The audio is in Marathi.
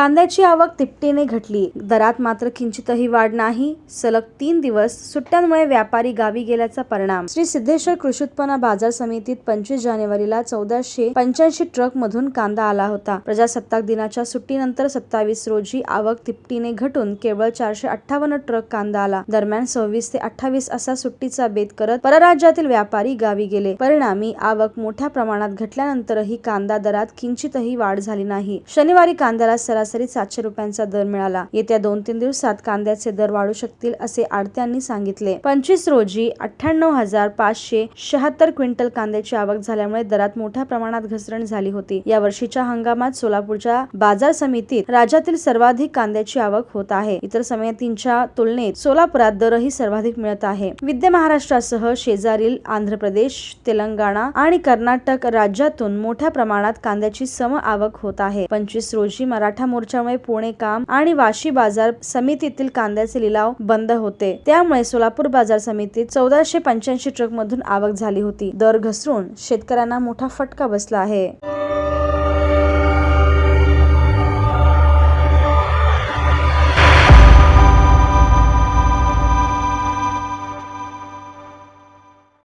कांद्याची आवक तिपटीने घटली. दरात मात्र किंचितही वाढ नाही. सलग तीन दिवस सुट्ट्यांमुळे व्यापारी गावी गेल्याचा परिणाम. श्री सिद्धेश्वर कृषी उत्पन्न बाजार समितीत पंचवीस जानेवारीला चौदाशे पंच्याऐंशी ट्रक मधून कांदा आला होता. प्रजासत्ताक दिनाच्या सुट्टीनंतर सत्तावीस रोजी आवक तिपटीने घटून केवळ चारशे अठ्ठावन्न ट्रक कांदा आला. दरम्यान सव्वीस ते अठ्ठावीस असा सुट्टीचा बेत करत परराज्यातील व्यापारी गावी गेले. परिणामी आवक मोठ्या प्रमाणात घटल्यानंतरही कांदा दरात किंचितही वाढ झाली नाही. शनिवारी कांद्याला सरासरी सरासरी सातशे रुपयांचा दर मिळाला. येत्या दोन तीन दिवसात कांद्याचे दर वाढू शकतील असे आडत्यांनी सांगितले. पंचवीस रोजी अठ्ठ्याण्णव हजार पाचशे शहात्तर क्विंटल कांद्याची आवक झाल्यामुळे दरात मोठ्या प्रमाणात घसरण झाली होती. या वर्षीच्या हंगामात सोलापूरच्या बाजार समितीत राज्यातील सर्वाधिक कांद्याची आवक होत आहे. इतर समितींच्या तुलनेत सोलापुरात दरही सर्वाधिक मिळत आहे. विद्य महाराष्ट्रासह शेजारील आंध्र प्रदेश तेलंगणा आणि कर्नाटक राज्यातून मोठ्या प्रमाणात कांद्याची सम आवक होत आहे. पंचवीस रोजी मराठा मोर्चामुळे पुणे काम आणि वाशी बाजार समितीतील कांद्याचे लिलाव बंद होते. त्यामुळे सोलापूर बाजार समितीत चौदाशे पंच्याऐंशी ट्रक मधून आवक झाली होती. दर घसरून शेतकऱ्यांना मोठा फटका बसला आहे.